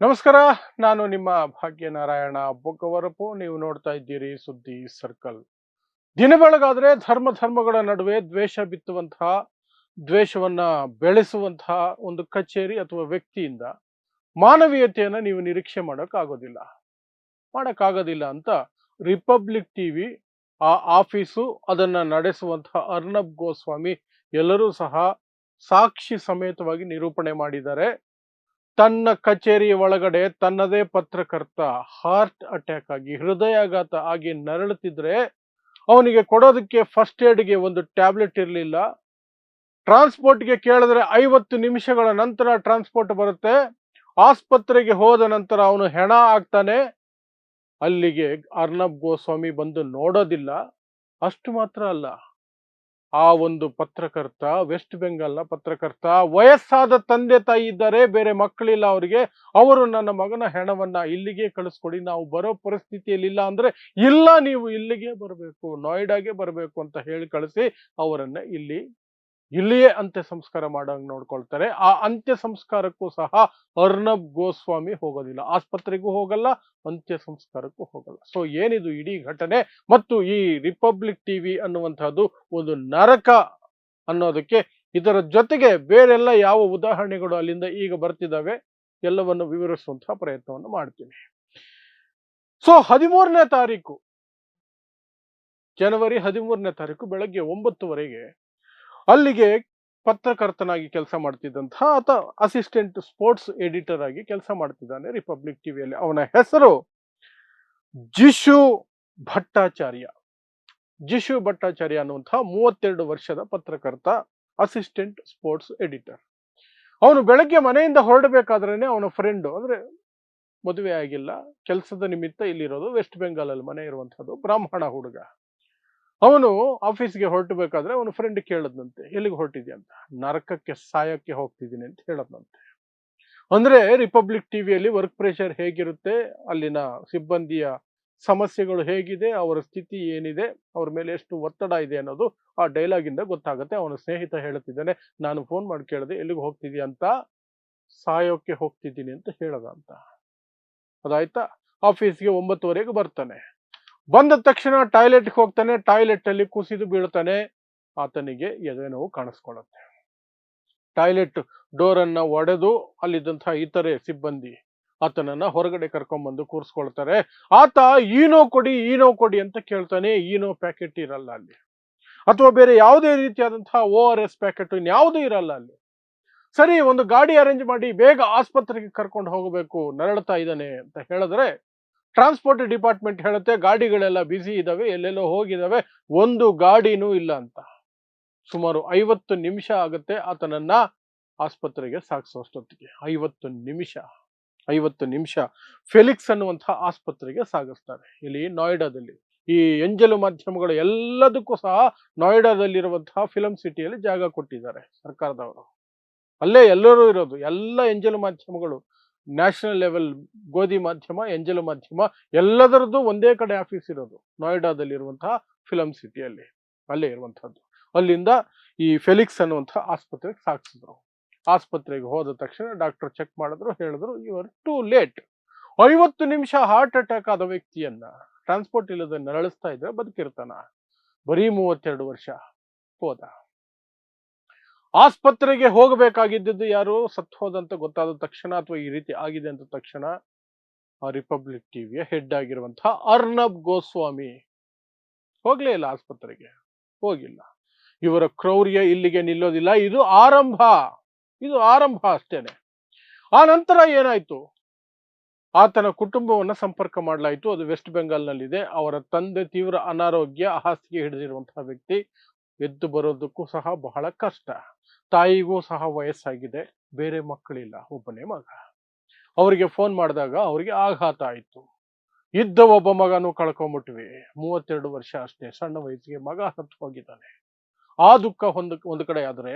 ನಮಸ್ಕಾರ, ನಾನು ನಿಮ್ಮ ಭಾಗ್ಯನಾರಾಯಣ ಬೊಕ್ಕವರಪು. ನೀವು ನೋಡ್ತಾ ಇದ್ದೀರಿ ಸುದ್ದಿ ಸರ್ಕಲ್. ದಿನ ಬೆಳಗಾದ್ರೆ ಧರ್ಮ ಧರ್ಮಗಳ ನಡುವೆ ದ್ವೇಷ ಬಿತ್ತುವಂತಹ, ದ್ವೇಷವನ್ನ ಬೆಳೆಸುವಂತಹ ಒಂದು ಕಚೇರಿ ಅಥವಾ ವ್ಯಕ್ತಿಯಿಂದ ಮಾನವೀಯತೆಯನ್ನು ನೀವು ನಿರೀಕ್ಷೆ ಮಾಡೋಕ್ಕಾಗೋದಿಲ್ಲ. ಮಾಡೋಕ್ಕಾಗೋದಿಲ್ಲ ಅಂತ ರಿಪಬ್ಲಿಕ್ ಟಿವಿ, ಆ ಆಫೀಸು, ಅದನ್ನ ನಡೆಸುವಂತಹ ಅರ್ನಬ್ ಗೋಸ್ವಾಮಿ ಎಲ್ಲರೂ ಸಹ ಸಾಕ್ಷಿ ಸಮೇತವಾಗಿ ನಿರೂಪಣೆ ಮಾಡಿದ್ದಾರೆ. ತನ್ನ ಕಚೇರಿ ಒಳಗಡೆ ತನ್ನದೇ ಪತ್ರಕರ್ತ ಹಾರ್ಟ್ ಅಟ್ಯಾಕ್ ಆಗಿ ಹೃದಯಾಘಾತ ಆಗಿ ನರಳುತ್ತಿದ್ರೆ ಅವನಿಗೆ ಕೊಡೋದಕ್ಕೆ ಫಸ್ಟ್ ಏಡ್ಗೆ ಒಂದು ಟ್ಯಾಬ್ಲೆಟ್ ಇರಲಿಲ್ಲ. ಟ್ರಾನ್ಸ್ಪೋರ್ಟ್ಗೆ ಕೇಳಿದ್ರೆ ಐವತ್ತು ನಿಮಿಷಗಳ ನಂತರ ಟ್ರಾನ್ಸ್ಪೋರ್ಟ್ ಬರುತ್ತೆ. ಆಸ್ಪತ್ರೆಗೆ ಹೋದ ನಂತರ ಅವನು ಹೆಣ ಆಗ್ತಾನೆ. ಅಲ್ಲಿಗೆ ಅರ್ನಬ್ ಗೋಸ್ವಾಮಿ ಬಂದು ನೋಡೋದಿಲ್ಲ. ಅಷ್ಟು ಮಾತ್ರ ಅಲ್ಲ. ಆ ಒಂದು ಪತ್ರಕರ್ತ ವೆಸ್ಟ್ ಬೆಂಗಾಲ್ನ ಪತ್ರಕರ್ತ, ವಯಸ್ಸಾದ ತಂದೆ ತಾಯಿ ಇದ್ದಾರೆ ಬೇರೆ ಮಕ್ಕಳಿಲ್ಲ ಅವರಿಗೆ. ಅವರು ನನ್ನ ಮಗನ ಹೆಣವನ್ನ ಇಲ್ಲಿಗೆ ಕಳಿಸ್ಕೊಡಿ, ನಾವು ಬರೋ ಪರಿಸ್ಥಿತಿಯಲ್ಲಿ ಇಲ್ಲ ಅಂದ್ರೆ ಇಲ್ಲ, ನೀವು ಇಲ್ಲಿಗೆ ಬರಬೇಕು ನೋಯ್ಡಾಗೆ ಬರಬೇಕು ಅಂತ ಹೇಳಿ ಕಳಿಸಿ ಅವರನ್ನ ಇಲ್ಲಿ ಇಲ್ಲಿಯೇ ಅಂತ್ಯ ಸಂಸ್ಕಾರ ಮಾಡಂಗ್ ನೋಡ್ಕೊಳ್ತಾರೆ. ಆ ಅಂತ್ಯ ಸಂಸ್ಕಾರಕ್ಕೂ ಸಹ ಅರ್ನಬ್ ಗೋಸ್ವಾಮಿ ಹೋಗೋದಿಲ್ಲ. ಆಸ್ಪತ್ರೆಗೂ ಹೋಗಲ್ಲ, ಅಂತ್ಯ ಸಂಸ್ಕಾರಕ್ಕೂ ಹೋಗಲ್ಲ. ಸೊ ಏನಿದು ಇಡೀ ಘಟನೆ ಮತ್ತು ಈ ರಿಪಬ್ಲಿಕ್ ಟಿವಿ ಅನ್ನುವಂತಹದ್ದು ಒಂದು ನರಕ ಅನ್ನೋದಕ್ಕೆ ಇದರ ಜೊತೆಗೆ ಬೇರೆಲ್ಲ ಯಾವ ಉದಾಹರಣೆಗಳು ಅಲ್ಲಿಂದ ಈಗ ಬರ್ತಿದ್ದಾವೆ ಎಲ್ಲವನ್ನು ವಿವರಿಸುವಂತಹ ಪ್ರಯತ್ನವನ್ನು ಮಾಡ್ತೀನಿ. ಸೊ ಹದಿಮೂರನೇ ತಾರೀಕು, ಜನವರಿ ಹದಿಮೂರನೇ ತಾರೀಕು ಬೆಳಗ್ಗೆ ಒಂಬತ್ತುವರೆಗೆ ಅಲ್ಲಿಗೆ ಪತ್ರಕರ್ತನಾಗಿ ಕೆಲಸ ಮಾಡ್ತಿದ್ದಂತಹ ಆತ ಅಸಿಸ್ಟೆಂಟ್ ಸ್ಪೋರ್ಟ್ಸ್ ಎಡಿಟರ್ ಆಗಿ ಕೆಲಸ ಮಾಡ್ತಿದ್ದಾನೆ ರಿಪಬ್ಲಿಕ್ ಟಿವಿಯಲ್ಲಿ ಅವನ ಹೆಸರು ಜಿಶು ಭಟ್ಟಾಚಾರ್ಯ. ಜಿಶು ಭಟ್ಟಾಚಾರ್ಯ ಅನ್ನುವಂತಹ ಮೂವತ್ತೆರಡು ವರ್ಷದ ಪತ್ರಕರ್ತ ಅಸಿಸ್ಟೆಂಟ್ ಸ್ಪೋರ್ಟ್ಸ್ ಎಡಿಟರ್ ಅವನು ಬೆಳಗ್ಗೆ ಮನೆಯಿಂದ ಹೊರಡಬೇಕಾದ್ರೇನೆ ಅವನ ಫ್ರೆಂಡು ಅಂದ್ರೆ ಮದುವೆ ಆಗಿಲ್ಲ. ಕೆಲಸದ ನಿಮಿತ್ತ ಇಲ್ಲಿರೋದು ವೆಸ್ಟ್ ಬೆಂಗಾಲಲ್ಲಿ ಮನೆ ಇರುವಂಥದ್ದು ಬ್ರಾಹ್ಮಣ ಹುಡುಗ. ಅವನು ಆಫೀಸ್ಗೆ ಹೊರಟಬೇಕಾದ್ರೆ ಅವನ ಫ್ರೆಂಡ್ ಕೇಳದ್ನಂತೆ, ಎಲ್ಲಿಗೆ ಹೊರಟಿದ್ಯಾ? ಅಂತ. ನರಕಕ್ಕೆ, ಸಾಯಕ್ಕೆ ಹೋಗ್ತಿದ್ದೀನಿ ಅಂತ ಹೇಳದ್ನಂತೆ. ಅಂದ್ರೆ ರಿಪಬ್ಲಿಕ್ ಟಿವಿಯಲ್ಲಿ ವರ್ಕ್ ಪ್ರೆಷರ್ ಹೇಗಿರುತ್ತೆ, ಅಲ್ಲಿನ ಸಿಬ್ಬಂದಿಯ ಸಮಸ್ಯೆಗಳು ಹೇಗಿದೆ, ಅವರ ಸ್ಥಿತಿ ಏನಿದೆ, ಅವ್ರ ಮೇಲೆ ಎಷ್ಟು ಒತ್ತಡ ಇದೆ ಅನ್ನೋದು ಆ ಡೈಲಾಗ್ ಇಂದ ಗೊತ್ತಾಗುತ್ತೆ. ಅವನ ಸ್ನೇಹಿತ ಹೇಳುತ್ತಿದ್ದಾನೆ, ನಾನು ಫೋನ್ ಮಾಡಿ ಕೇಳಿದೆ, ಎಲ್ಲಿಗೆ ಹೋಗ್ತಿದ್ಯಾ ಅಂತ? ಸಾಯೋಕ್ಕೆ ಹೋಗ್ತಿದ್ದೀನಿ ಅಂತ ಹೇಳದ ಅಂತ. ಅದಾಯ್ತಾ? ಆಫೀಸ್ಗೆ ಒಂಬತ್ತುವರೆಗೆ ಬರ್ತಾನೆ. ಬಂದ ತಕ್ಷಣ ಟಾಯ್ಲೆಟ್ಗೆ ಹೋಗ್ತಾನೆ ಟಾಯ್ಲೆಟ್ ಅಲ್ಲಿ ಕುಸಿದು ಬೀಳ್ತಾನೆ. ಆತನಿಗೆ ಎದೆ ನೋವು ಕಾಣಿಸ್ಕೊಳ್ಳುತ್ತೆ. ಟಾಯ್ಲೆಟ್ ಡೋರ್ ಅನ್ನ ಒಡೆದು ಅಲ್ಲಿದ್ದಂತಹ ಇತರೆ ಸಿಬ್ಬಂದಿ ಆತನನ್ನ ಹೊರಗಡೆ ಕರ್ಕೊಂಡ್ಬಂದು ಕೂರಿಸ್ಕೊಳ್ತಾರೆ. ಆತ, ಈನೋ ಕೊಡಿ ಈನೋ ಕೊಡಿ ಅಂತ ಕೇಳ್ತಾನೆ. ಈನೋ ಪ್ಯಾಕೆಟ್ ಇರಲ್ಲ ಅಲ್ಲಿ. ಅಥವಾ ಬೇರೆ ಯಾವುದೇ ರೀತಿಯಾದಂತಹ ಓ ಆರ್ ಎಸ್ ಪ್ಯಾಕೆಟ್ ಇನ್ಯಾವುದೂ ಇರಲ್ಲ ಅಲ್ಲಿ. ಸರಿ, ಒಂದು ಗಾಡಿ ಅರೇಂಜ್ ಮಾಡಿ ಬೇಗ ಆಸ್ಪತ್ರೆಗೆ ಕರ್ಕೊಂಡು ಹೋಗಬೇಕು, ನರಳ್ತಾ ಇದ್ದಾನೆ ಅಂತ ಹೇಳಿದ್ರೆ ಟ್ರಾನ್ಸ್ಪೋರ್ಟ್ ಡಿಪಾರ್ಟ್ಮೆಂಟ್ ಹೇಳುತ್ತೆ, ಗಾಡಿಗಳೆಲ್ಲ ಬಿಸಿ ಇದ್ದಾವೆ ಎಲ್ಲೆಲ್ಲೋ ಹೋಗಿದ್ದಾವೆ ಒಂದು ಗಾಡಿನೂ ಇಲ್ಲ ಅಂತ. ಸುಮಾರು ಐವತ್ತು ನಿಮಿಷ ಆಗುತ್ತೆ ಆತನನ್ನ ಆಸ್ಪತ್ರೆಗೆ ಸಾಗಿಸೋಷ್ಟೊತ್ತಿಗೆ ಐವತ್ತು ನಿಮಿಷ ಐವತ್ತು ನಿಮಿಷ ಫೆಲಿಕ್ಸ್ ಅನ್ನುವಂತಹ ಆಸ್ಪತ್ರೆಗೆ ಸಾಗಿಸ್ತಾರೆ. ಇಲ್ಲಿ ನೋಯ್ಡಾದಲ್ಲಿ. ಈ ಎಂಜಲು ಮಾಧ್ಯಮಗಳು ಎಲ್ಲದಕ್ಕೂ ಸಹ ನೋಯ್ಡಾದಲ್ಲಿರುವಂತಹ ಫಿಲಂ ಸಿಟಿಯಲ್ಲಿ ಜಾಗ ಕೊಟ್ಟಿದ್ದಾರೆ ಸರ್ಕಾರದವರು. ಅಲ್ಲೇ ಎಲ್ಲರೂ ಇರೋದು, ಎಲ್ಲ ಎಂಜಲು ಮಾಧ್ಯಮಗಳು. ನ್ಯಾಷನಲ್ ಲೆವೆಲ್ ಗೋಧಿ ಮಾಧ್ಯಮ, ಎಂಜಲು ಮಾಧ್ಯಮ, ಎಲ್ಲದರದ್ದು ಒಂದೇ ಕಡೆ ಆಫೀಸ್ ಇರೋದು. ನೋಯ್ಡಾದಲ್ಲಿರುವಂತಹ ಫಿಲಂ ಸಿಟಿಯಲ್ಲಿ, ಅಲ್ಲೇ ಇರುವಂತಹದ್ದು ಅಲ್ಲಿಂದ ಈ ಫೆಲಿಕ್ಸ್ ಅನ್ನುವಂತಹ ಆಸ್ಪತ್ರೆಗೆ ಸಾಗಿಸಿದ್ರು. ಆಸ್ಪತ್ರೆಗೆ ಹೋದ ತಕ್ಷಣ ಡಾಕ್ಟರ್ ಚೆಕ್ ಮಾಡಿದ್ರು, ಹೇಳಿದ್ರು ಇವರ್ ಟು ಲೇಟ್ ಐವತ್ತು ನಿಮಿಷ ಹಾರ್ಟ್ ಅಟ್ಯಾಕ್ ಆದ ವ್ಯಕ್ತಿಯನ್ನ ಟ್ರಾನ್ಸ್ಪೋರ್ಟ್ ಇಲ್ಲದೆ ನರಳಿಸ್ತಾ ಇದ್ರೆ ಬದುಕಿರ್ತಾನ. ಬರೀ ಮೂವತ್ತೆರಡು ವರ್ಷ. ಹೋದ. ಆಸ್ಪತ್ರೆಗೆ ಹೋಗಬೇಕಾಗಿದ್ದದ್ದು ಯಾರು? ಸತ್ ಹೋದಂತ ಗೊತ್ತಾದ ತಕ್ಷಣ ಅಥವಾ ಈ ರೀತಿ ಆಗಿದೆ ಅಂತ ತಕ್ಷಣ ಆ ರಿಪಬ್ಲಿಕ್ ಟಿವಿಯ ಹೆಡ್ ಆಗಿರುವಂತಹ ಅರ್ನಬ್ ಗೋಸ್ವಾಮಿ. ಹೋಗ್ಲೇ ಇಲ್ಲ ಆಸ್ಪತ್ರೆಗೆ. ಹೋಗಿಲ್ಲ. ಇವರ ಕ್ರೌರ್ಯ ಇಲ್ಲಿಗೆ ನಿಲ್ಲೋದಿಲ್ಲ. ಇದು ಆರಂಭ. ಇದು ಆರಂಭ ಅಷ್ಟೇನೆ. ಆ ನಂತರ ಏನಾಯ್ತು? ಆತನ ಕುಟುಂಬವನ್ನ ಸಂಪರ್ಕ ಮಾಡಲಾಯಿತು. ಅದು ವೆಸ್ಟ್ ಬೆಂಗಾಲ್ನಲ್ಲಿದೆ ಅವರ ತಂದೆ ತೀವ್ರ ಅನಾರೋಗ್ಯ, ಹಾಸಿಗೆ ಹಿಡಿದಿರುವಂತಹ ವ್ಯಕ್ತಿ. ಎದ್ದು ಬರೋದಕ್ಕೂ ಸಹ ಬಹಳ ಕಷ್ಟ. ತಾಯಿಗೂ ಸಹ ವಯಸ್ಸಾಗಿದೆ. ಬೇರೆ ಮಕ್ಕಳಿಲ್ಲ, ಒಬ್ಬನೇ ಮಗ. ಅವರಿಗೆ ಫೋನ್ ಮಾಡಿದಾಗ ಅವರಿಗೆ ಆಘಾತ ಆಯಿತು. ಇದ್ದ ಒಬ್ಬ ಮಗನೂ ಕಳ್ಕೊಂಬಿಟ್ವಿ. ಮೂವತ್ತೆರಡು ವರ್ಷ ಅಷ್ಟೇ, ಸಣ್ಣ ವಯಸ್ಸಿಗೆ ಮಗ ಸತ್ತು ಹೋಗಿದ್ದಾನೆ. ಆ ದುಃಖ ಒಂದು ಒಂದು ಕಡೆ ಆದರೆ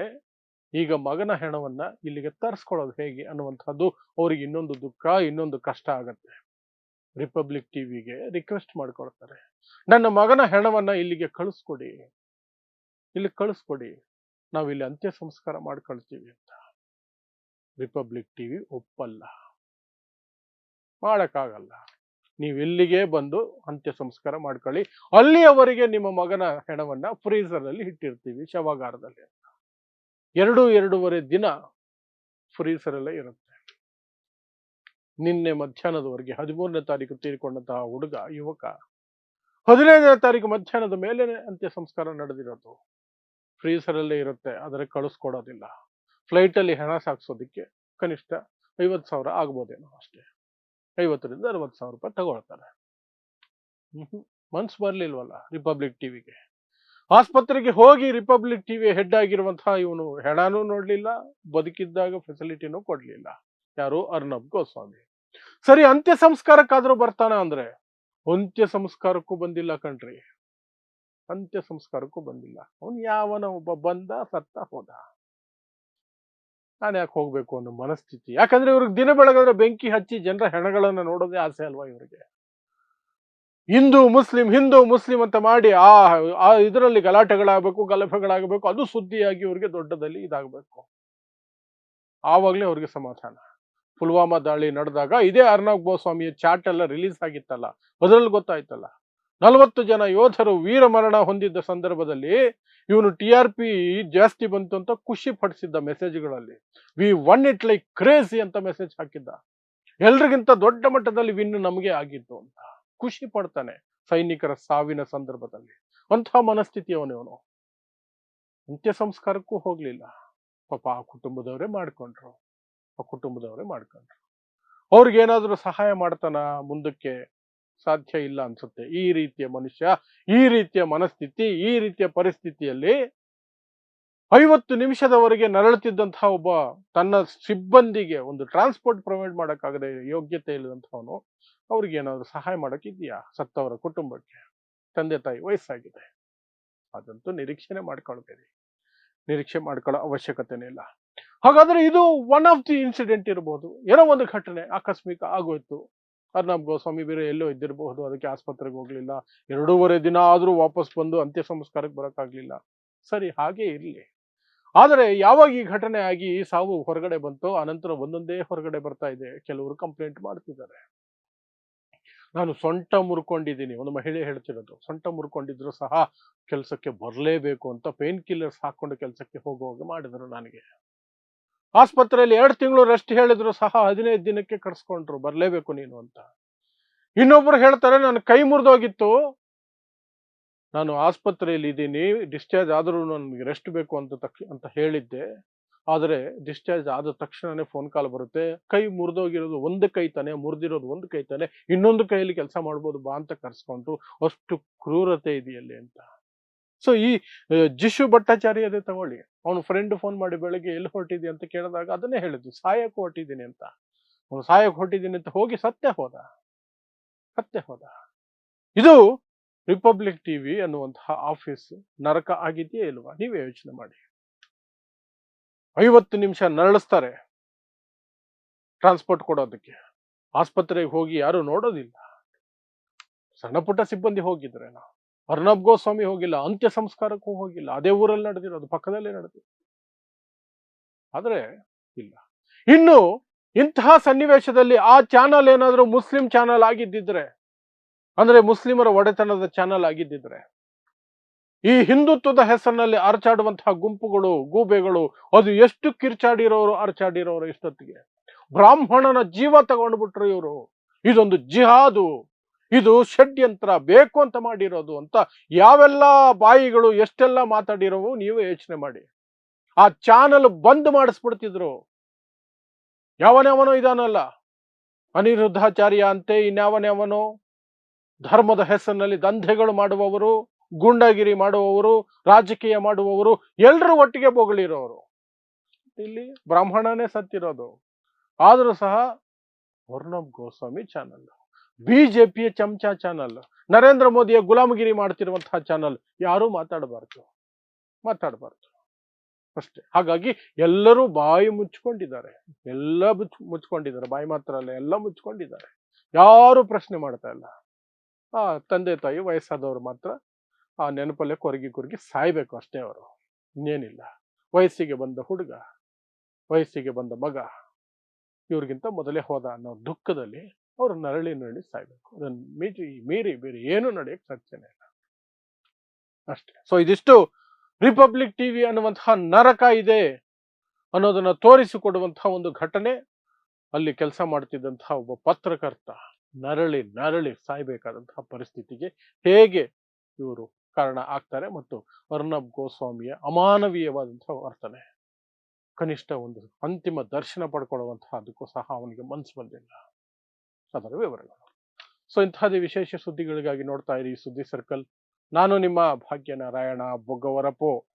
ಈಗ ಮಗನ ಹೆಣವನ್ನ ಇಲ್ಲಿಗೆ ತರಿಸ್ಕೊಳ್ಳೋದು ಹೇಗೆ ಅನ್ನುವಂಥದ್ದು ಅವ್ರಿಗೆ ಇನ್ನೊಂದು ದುಃಖ, ಇನ್ನೊಂದು ಕಷ್ಟ ಆಗತ್ತೆ. ರಿಪಬ್ಲಿಕ್ ಟಿವಿಗೆ ರಿಕ್ವೆಸ್ಟ್ ಮಾಡ್ಕೊಳ್ತಾರೆ ನನ್ನ ಮಗನ ಹೆಣವನ್ನ ಇಲ್ಲಿಗೆ ಕಳಿಸ್ಕೊಡಿ. ಇಲ್ಲಿ ಕಳಿಸ್ಕೊಡಿ. ನಾವಿಲ್ಲಿ ಅಂತ್ಯ ಸಂಸ್ಕಾರ ಮಾಡ್ಕೊಳ್ತೀವಿ ಅಂತ. ರಿಪಬ್ಲಿಕ್ ಟಿವಿ ಒಪ್ಪಲ್ಲ. ಮಾಡಕ್ಕಾಗಲ್ಲ. ನೀವು ಇಲ್ಲಿಗೆ ಬಂದು ಅಂತ್ಯ ಸಂಸ್ಕಾರ ಮಾಡ್ಕೊಳ್ಳಿ. ಅಲ್ಲಿಯವರೆಗೆ ನಿಮ್ಮ ಮಗನ ಹೆಣವನ್ನ ಫ್ರೀಜರ್ ಅಲ್ಲಿ ಇಟ್ಟಿರ್ತೀವಿ ಶವಾಗಾರದಲ್ಲಿ ಎರಡು ಎರಡೂವರೆ ದಿನ ಫ್ರೀಸರ್ ಅಲ್ಲೇ ಇರುತ್ತೆ. ನಿನ್ನೆ ಮಧ್ಯಾಹ್ನದವರೆಗೆ ಹದಿಮೂರನೇ ತಾರೀಕು ತೀರಿಕೊಂಡಂತಹ ಹುಡುಗ, ಯುವಕ, ಹದಿನೈದನೇ ತಾರೀಕು ಮಧ್ಯಾಹ್ನದ ಮೇಲೆ ಅಂತ್ಯ ಸಂಸ್ಕಾರ ನಡೆದಿರೋದು. ಅಲ್ಲೇ ಇರುತ್ತೆ, ಆದರೆ ಕಳಿಸ್ಕೊಡೋದಿಲ್ಲ. ಫ್ಲೈಟಲ್ಲಿ ಹೆಣ ಸಾಗಿಸೋದಕ್ಕೆ ಕನಿಷ್ಠ ಐವತ್ತು ಸಾವಿರ ಆಗ್ಬೋದೇನೋ ಅಷ್ಟೇ. ಐವತ್ತರಿಂದ ಅರವತ್ತು ಸಾವಿರ ರೂಪಾಯಿ ತಗೊಳ್ತಾರೆ. ಮನ್ಸು ಬರಲಿಲ್ವಲ್ಲ ರಿಪಬ್ಲಿಕ್ ಟಿವಿಗೆ ಆಸ್ಪತ್ರೆಗೆ ಹೋಗಿ ರಿಪಬ್ಲಿಕ್ ಟಿವಿ ಹೆಡ್ ಆಗಿರುವಂತಹ ಇವನು ಹೆಣನೂ ನೋಡಲಿಲ್ಲ, ಬದುಕಿದ್ದಾಗ ಫೆಸಿಲಿಟಿನೂ ಕೊಡ್ಲಿಲ್ಲ. ಯಾರು ಅರ್ನಬ್ ಗೋಸ್ವಾಮಿ. ಸರಿ ಅಂತ್ಯ ಸಂಸ್ಕಾರಕ್ಕಾದ್ರೂ ಬರ್ತಾನ ಅಂದ್ರೆ? ಅಂತ್ಯ ಸಂಸ್ಕಾರಕ್ಕೂ ಬಂದಿಲ್ಲ ಕಣ್ರಿ. ಅಂತ್ಯ ಸಂಸ್ಕಾರಕ್ಕೂ ಬಂದಿಲ್ಲ. ಅವನು ಯಾವನ ಒಬ್ಬ ಬಂದ ಸತ್ತ ಹೋದ. ನಾನು ಯಾಕೆ ಹೋಗ್ಬೇಕು ಅನ್ನೋ ಮನಸ್ಥಿತಿ. ಯಾಕಂದ್ರೆ ಇವ್ರಿಗೆ ದಿನ ಬೆಳಗಾದ್ರೆ ಬೆಂಕಿ ಹಚ್ಚಿ ಜನರ ಹೆಣಗಳನ್ನು ನೋಡೋದೇ ಆಸೆ ಅಲ್ವಾ ಇವರಿಗೆ? ಹಿಂದೂ, ಮುಸ್ಲಿಂ ಹಿಂದೂ, ಮುಸ್ಲಿಂ ಅಂತ ಮಾಡಿ ಆ ಇದರಲ್ಲಿ ಗಲಾಟೆಗಳಾಗಬೇಕು, ಗಲಭೆಗಳಾಗಬೇಕು, ಅದು ಸುದ್ದಿಯಾಗಿ ಇವ್ರಿಗೆ ದೊಡ್ಡದಲ್ಲಿ ಇದಾಗಬೇಕು. ಆವಾಗಲೇ ಅವ್ರಿಗೆ ಸಮಾಧಾನ. ಪುಲ್ವಾಮಾ ದಾಳಿ ನಡೆದಾಗ ಇದೇ ಅರ್ನಾಬ್ ಗೋಸ್ವಾಮಿಯ ಚಾಟ್ ಎಲ್ಲ ರಿಲೀಸ್ ಆಗಿತ್ತಲ್ಲ? ಅದರಲ್ಲಿ ಗೊತ್ತಾಯ್ತಲ್ಲ. ನಲವತ್ತು ಜನ ಯೋಧರು ವೀರ ಮರಣ ಹೊಂದಿದ್ದ ಸಂದರ್ಭದಲ್ಲಿ ಇವನು ಟಿ ಆರ್ ಪಿ ಜಾಸ್ತಿ ಬಂತು ಅಂತ ಖುಷಿ ಪಡಿಸಿದ್ದ ಮೆಸೇಜ್ಗಳಲ್ಲಿ. We won it like crazy ಅಂತ ಮೆಸೇಜ್ ಹಾಕಿದ್ದ. ಎಲ್ರಿಗಿಂತ ದೊಡ್ಡ ಮಟ್ಟದಲ್ಲಿ ವಿನ್ ನಮಗೆ ಆಗಿದ್ದು ಅಂತ. ಖುಷಿ ಪಡ್ತಾನೆ ಸೈನಿಕರ ಸಾವಿನ ಸಂದರ್ಭದಲ್ಲಿ. ಅಂತಹ ಮನಸ್ಥಿತಿಯವನು ಇವನು. ಅಂತ್ಯ ಸಂಸ್ಕಾರಕ್ಕೂ ಹೋಗ್ಲಿಲ್ಲ. ಪಾಪ ಆ ಕುಟುಂಬದವರೇ ಮಾಡ್ಕೊಂಡ್ರು. ಆ ಕುಟುಂಬದವರೇ ಮಾಡ್ಕೊಂಡ್ರು. ಅವ್ರಿಗೇನಾದ್ರೂ ಸಹಾಯ ಮಾಡ್ತಾನ ಮುಂದಕ್ಕೆ? ಸಾಧ್ಯ ಇಲ್ಲ ಅನ್ಸುತ್ತೆ. ಈ ರೀತಿಯ ಮನುಷ್ಯ, ಈ ರೀತಿಯ ಮನಸ್ಥಿತಿ, ಈ ರೀತಿಯ ಪರಿಸ್ಥಿತಿಯಲ್ಲಿ ಐವತ್ತು ನಿಮಿಷದವರೆಗೆ ನರಳುತ್ತಿದ್ದಂತಹ ಒಬ್ಬ ತನ್ನ ಸಿಬ್ಬಂದಿಗೆ ಒಂದು ಟ್ರಾನ್ಸ್ಪೋರ್ಟ್ ಪ್ರೊವೈಡ್ ಮಾಡೋಕ್ಕಾಗದೆ ಯೋಗ್ಯತೆ ಇಲ್ಲದಂಥವನು ಅವ್ರಿಗೆ ಏನಾದರೂ ಸಹಾಯ ಮಾಡೋಕ್ಕಿದೆಯಾ? ಸತ್ತವರ ಕುಟುಂಬಕ್ಕೆ? ತಂದೆ, ತಾಯಿ ವಯಸ್ಸಾಗಿದೆ. ಅದಂತೂ ನಿರೀಕ್ಷೆನೆ ಮಾಡ್ಕೊಳ್ಬೇಡಿ. ನಿರೀಕ್ಷೆ ಮಾಡ್ಕೊಳ್ಳೋ ಅವಶ್ಯಕತೆನೇ ಇಲ್ಲ. ಹಾಗಾದ್ರೆ ಇದು ಒನ್ ಆಫ್ ದಿ ಇನ್ಸಿಡೆಂಟ್ ಇರಬಹುದು ಏನೋ ಒಂದು ಘಟನೆ ಆಕಸ್ಮಿಕ ಆಗೋಯ್ತು. ಅರ್ನಬ್ ಗೋಸ್ವಾಮಿ ಬೇರೆ ಎಲ್ಲೋ ಇದ್ದಿರಬಹುದು, ಅದಕ್ಕೆ ಆಸ್ಪತ್ರೆಗೆ ಹೋಗ್ಲಿಲ್ಲ. ಎರಡೂವರೆ ದಿನ ಆದ್ರೂ ವಾಪಸ್ ಬಂದು ಅಂತ್ಯ ಸಂಸ್ಕಾರಕ್ಕೆ ಬರೋಕ್ಕಾಗ್ಲಿಲ್ಲ. ಸರಿ, ಹಾಗೆ ಇರಲಿ. ಆದರೆ ಯಾವಾಗ ಈ ಘಟನೆ ಆಗಿ ಸಾವು ಹೊರಗಡೆ ಬಂತು ಅನಂತರ ಒಂದೊಂದೇ ಹೊರಗಡೆ ಬರ್ತಾ ಇದೆ. ಕೆಲವರು ಕಂಪ್ಲೇಂಟ್ ಮಾಡ್ತಿದ್ದಾರೆ. ನಾನು ಸೊಂಟ ಮುರ್ಕೊಂಡಿದ್ದೀನಿ. ಒಂದು ಮಹಿಳೆ ಹೇಳ್ತಿರೋದು, ಸೊಂಟ ಮುರ್ಕೊಂಡಿದ್ರು ಸಹ ಕೆಲಸಕ್ಕೆ ಬರಲೇಬೇಕು ಅಂತ ಪೇನ್ ಕಿಲ್ಲರ್ಸ್ ಹಾಕೊಂಡು ಕೆಲಸಕ್ಕೆ ಹೋಗುವಾಗ ಮಾಡಿದ್ರು ನನಗೆ. ಆಸ್ಪತ್ರೆಯಲ್ಲಿ ಎರಡು ತಿಂಗಳು ರೆಸ್ಟ್ ಹೇಳಿದ್ರು ಸಹ ಹದಿನೈದು ದಿನಕ್ಕೆ ಕರ್ಸ್ಕೊಂಡ್ರು ಬರಲೇಬೇಕು ನೀನು ಅಂತ. ಇನ್ನೊಬ್ರು ಹೇಳ್ತಾರೆ, ನನ್ನ ಕೈ ಮುರಿದೋಗಿತ್ತು. ನಾನು ಆಸ್ಪತ್ರೆಯಲ್ಲಿ ಇದ್ದೀನಿ ಡಿಸ್ಚಾರ್ಜ್ ಆದರೂ ನನಗೆ ರೆಸ್ಟ್ ಬೇಕು ಅಂತ ತಕ್ಷ ಅಂತ ಹೇಳಿದ್ದೆ. ಆದರೆ ಡಿಸ್ಚಾರ್ಜ್ ಆದ ತಕ್ಷಣನೇ ಫೋನ್ ಕಾಲ್ ಬರುತ್ತೆ. ಕೈ ಮುರಿದೋಗಿರೋದು ಒಂದು ಕೈ ತಾನೆ, ಮುರಿದಿರೋದು ಒಂದು ಕೈ ತಾನೆ, ಇನ್ನೊಂದು ಕೈಯಲ್ಲಿ ಕೆಲಸ ಮಾಡ್ಬೋದು ಬಾ ಅಂತ ಕರ್ಸ್ಕೊಂಡ್ರು. ಅಷ್ಟು ಕ್ರೂರತೆ ಇದೆಯಲ್ಲಿ ಅಂತ. ಸೊ ಈ ಜಿಶು ಭಟ್ಟಾಚಾರ್ಯದೇ ತಗೊಳ್ಳಿ. ಅವನು ಫ್ರೆಂಡ್ ಫೋನ್ ಮಾಡಿ ಬೆಳಗ್ಗೆ ಎಲ್ಲಿ ಹೊರಟಿದ್ದೆ ಅಂತ ಕೇಳಿದಾಗ ಅದನ್ನೇ ಹೇಳಿದ್ದು ಸಹಾಯಕ್ಕೆ ಹೊರಟಿದ್ದೀನಿ ಅಂತ. ಅವನು ಸಹಾಯಕ್ಕೆ ಹೊರಟಿದ್ದೀನಿ ಅಂತ ಹೋಗಿ ಸತ್ಯ ಹೋದ ಸತ್ಯ ಹೋದ. ಇದು ರಿಪಬ್ಲಿಕ್ ಟಿವಿ ಅನ್ನುವಂತಹ ಆಫೀಸ್ ನರಕ ಆಗಿದೆಯೇ ಇಲ್ವಾ? ನೀವೇ ಯೋಚನೆ ಮಾಡಿ. ಐವತ್ತು ನಿಮಿಷ ನರಳಿಸ್ತಾರೆ. ಟ್ರಾನ್ಸ್ಪೋರ್ಟ್ ಕೊಡೋದಕ್ಕೆ. ಆಸ್ಪತ್ರೆಗೆ ಹೋಗಿ ಯಾರು ನೋಡೋದಿಲ್ಲ. ಸಣ್ಣ ಪುಟ್ಟ ಸಿಬ್ಬಂದಿ ಹೋಗಿದ್ರೇನೋ. ಅರ್ನಬ್ ಗೋಸ್ವಾಮಿ ಹೋಗಿಲ್ಲ ಅಂತ್ಯ ಸಂಸ್ಕಾರಕ್ಕೂ ಹೋಗಿಲ್ಲ, ಅದೇ ಊರಲ್ಲಿ ನಡೆದಿರೋದು ಪಕ್ಕದಲ್ಲೇ ನಡೆದಿದೆ. ಆದ್ರೆ ಇಲ್ಲ. ಇನ್ನು ಇಂತಹ ಸನ್ನಿವೇಶದಲ್ಲಿ ಆ ಚಾನಲ್ ಏನಾದ್ರೂ ಮುಸ್ಲಿಂ ಚಾನಲ್ ಆಗಿದ್ದಿದ್ರೆ, ಅಂದ್ರೆ ಮುಸ್ಲಿಮರ ಒಡೆತನದ ಚಾನಲ್ ಆಗಿದ್ದಿದ್ರೆ, ಈ ಹಿಂದುತ್ವದ ಹೆಸರಿನಲ್ಲಿ ಅರಚಾಡುವಂತಹ ಗುಂಪುಗಳು, ಗೂಬೆಗಳು, ಅದು ಎಷ್ಟು ಕಿರ್ಚಾಡಿರೋರು ಅರಚಾಡಿರೋರು ಇಷ್ಟೊತ್ತಿಗೆ. ಬ್ರಾಹ್ಮಣನ ಜೀವ ತಗೊಂಡ್ಬಿಟ್ರು ಇವರು. ಇದೊಂದು ಜಿಹಾದು. ಇದು ಷಡ್ಯಂತ್ರ, ಬೇಕು ಅಂತ ಮಾಡಿರೋದು ಅಂತ ಯಾವೆಲ್ಲ ಬಾಯಿಗಳು ಎಷ್ಟೆಲ್ಲ ಮಾತಾಡಿರೋವು ನೀವೇ ಯೋಚನೆ ಮಾಡಿ. ಆ ಚಾನಲ್ ಬಂದ್ ಮಾಡಿಸ್ಬಿಡ್ತಿದ್ರು. ಯಾವನ್ಯಾವನೋ ಇದಾನಲ್ಲ? ಅನಿರುದ್ಧಾಚಾರ್ಯ ಅಂತೆ ಇನ್ಯಾವನ್ಯಾವನೋ? ಧರ್ಮದ ಹೆಸರಿನಲ್ಲಿ ದಂಧೆಗಳು ಮಾಡುವವರು, ಗೂಂಡಾಗಿರಿ ಮಾಡುವವರು, ರಾಜಕೀಯ ಮಾಡುವವರು ಎಲ್ಲರೂ ಒಟ್ಟಿಗೆ ಬೊಗಳಿರೋರು. ಇಲ್ಲಿ ಬ್ರಾಹ್ಮಣನೇ ಸತ್ತಿರೋದು. ಆದರೂ ಸಹ ವರ್ಣಬ್ ಗೋಸ್ವಾಮಿ ಚಾನಲ್. ಬಿಜೆಪಿಯ ಚಮಚಾ ಚಾನಲ್ ನರೇಂದ್ರ ಮೋದಿಯ ಗುಲಾಮಗಿರಿ ಮಾಡ್ತಿರುವಂತಹ ಚಾನಲ್ ಯಾರೂ ಮಾತಾಡಬಾರ್ದು. ಮಾತಾಡಬಾರ್ದು. ಅಷ್ಟೇ. ಹಾಗಾಗಿ ಎಲ್ಲರೂ ಬಾಯಿ ಮುಚ್ಕೊಂಡಿದ್ದಾರೆ ಎಲ್ಲ ಮುಚ್ ಮುಚ್ಕೊಂಡಿದ್ದಾರೆ ಬಾಯಿ ಮಾತ್ರ ಅಲ್ಲ, ಎಲ್ಲ ಮುಚ್ಕೊಂಡಿದ್ದಾರೆ ಯಾರು ಪ್ರಶ್ನೆ ಮಾಡ್ತಾ ಇಲ್ಲ. ಆ ತಂದೆ ತಾಯಿ ವಯಸ್ಸಾದವರು ಮಾತ್ರ ಆ ನೆನಪಲ್ಲೇ ಕೊರಗಿ ಕೊರಗಿ ಸಾಯ್ಬೇಕು ಅಷ್ಟೇ ಅವರು. ಇನ್ನೇನಿಲ್ಲ. ವಯಸ್ಸಿಗೆ ಬಂದ ಹುಡುಗ, ವಯಸ್ಸಿಗೆ ಬಂದ ಮಗ, ಇವ್ರಿಗಿಂತ ಮೊದಲೇ ಹೋದ ಅನ್ನೋ ದುಃಖದಲ್ಲಿ ಅವ್ರು ನರಳಿ ನರಳಿ ಸಾಯ್ಬೇಕು. ಅದನ್ನು ಮೀರಿ ಮೀರಿ ಬೇರೆ ಏನು ನಡೆಯಕ್ಕೆ ಸಾಧ್ಯನೇ ಇಲ್ಲ. ಅಷ್ಟೇ. ಸೊ ಇದಿಷ್ಟು ರಿಪಬ್ಲಿಕ್ ಟಿವಿ ಅನ್ನುವಂತಹ ನರಕ ಇದೆ ಅನ್ನೋದನ್ನ ತೋರಿಸಿಕೊಡುವಂತಹ ಒಂದು ಘಟನೆ. ಅಲ್ಲಿ ಕೆಲಸ ಮಾಡ್ತಿದ್ದಂತಹ ಒಬ್ಬ ಪತ್ರಕರ್ತ ನರಳಿ ನರಳಿ ಸಾಯ್ಬೇಕಾದಂತಹ ಪರಿಸ್ಥಿತಿಗೆ ಹೇಗೆ ಇವರು ಕಾರಣ ಆಗ್ತಾರೆ ಮತ್ತು ಅರ್ನಬ್ ಗೋಸ್ವಾಮಿಯ ಅಮಾನವೀಯವಾದಂತಹ ವರ್ತನೆ. ಕನಿಷ್ಠ ಒಂದು ಅಂತಿಮ ದರ್ಶನ ಪಡ್ಕೊಳ್ಳುವಂತಹ ಅದಕ್ಕೂ ಸಹ ಅವನಿಗೆ ಮನಸ್ಸು ಬಂದಿಲ್ಲ. ಅದರ ವಿವರಗಳು. ಸೊ ಇಂತಹದೇ ವಿಶೇಷ ಸುದ್ದಿಗಳಿಗಾಗಿ ನೋಡ್ತಾ ಇರಿ ಸುದ್ದಿ ಸರ್ಕಲ್ ನಾನು ನಿಮ್ಮ ಭಾಗ್ಯನಾರಾಯಣ ಬೊಗ್ಗವರಪು